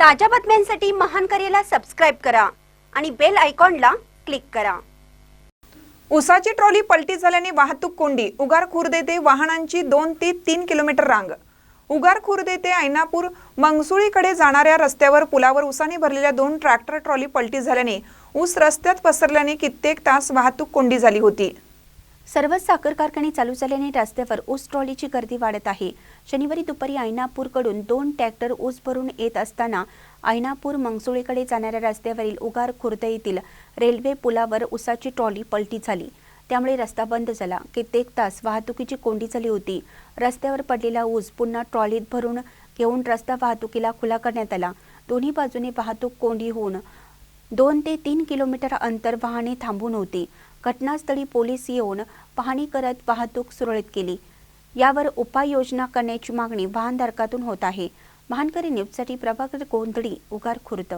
ताज्या बातम्यांसाठी महान करेला सबस्क्राईब करा आणि बेल आयकॉनला क्लिक करा. उसाची ट्रॉली पलटी झाल्याने वाहतूक कोंडी. उगार खुर्द येथे वाहनांची दोन ते तीन किलोमीटर रांग. उगार खुर्द येथे ऐनापूर मंगसुळीकडे जाणाऱ्या रस्त्यावर पुलावर उसाने भरलेल्या दोन ट्रॅक्टर ट्रॉली पलटी झाल्याने ऊस रस्त्यात पसरल्याने कित्येक तास वाहतूक कोंडी झाली होती. सर्वच साखर कारखाने चालू झाल्याने रस्त्यावर ऊस ट्रॉलीची गर्दी वाढत आहे. शनिवारी दुपारी आयनापूरकडून दोन ट्रॅक्टर ऊस भरून येत असताना आयनापूर मंगसुळीकडे जाणाऱ्या रस्त्यावरील उगार खुर्द येथील रेल्वे पुलावर ऊसाची ट्रॉली पलटी झाली. त्यामुळे रस्ता बंद झाला. कित्येक तास वाहतुकीची कोंडी झाली होती. रस्त्यावर पडलेला ऊस पुन्हा ट्रॉलीत भरून घेऊन रस्ता वाहतुकीला खुला करण्यात आला. दोन्ही बाजूने वाहतूक कोंडी होऊन दोन ते तीन किलोमीटर अंतर वाहने थांबून होती. घटनास्थळी पोलीस येऊन पाहणी करत वाहतूक सुरळीत केली. यावर उपाययोजना करण्याची मागणी वाहनधारकातून होत आहे. महानकरी न्यूजसाठी प्रभाकर गोंधळी उगार खुर्द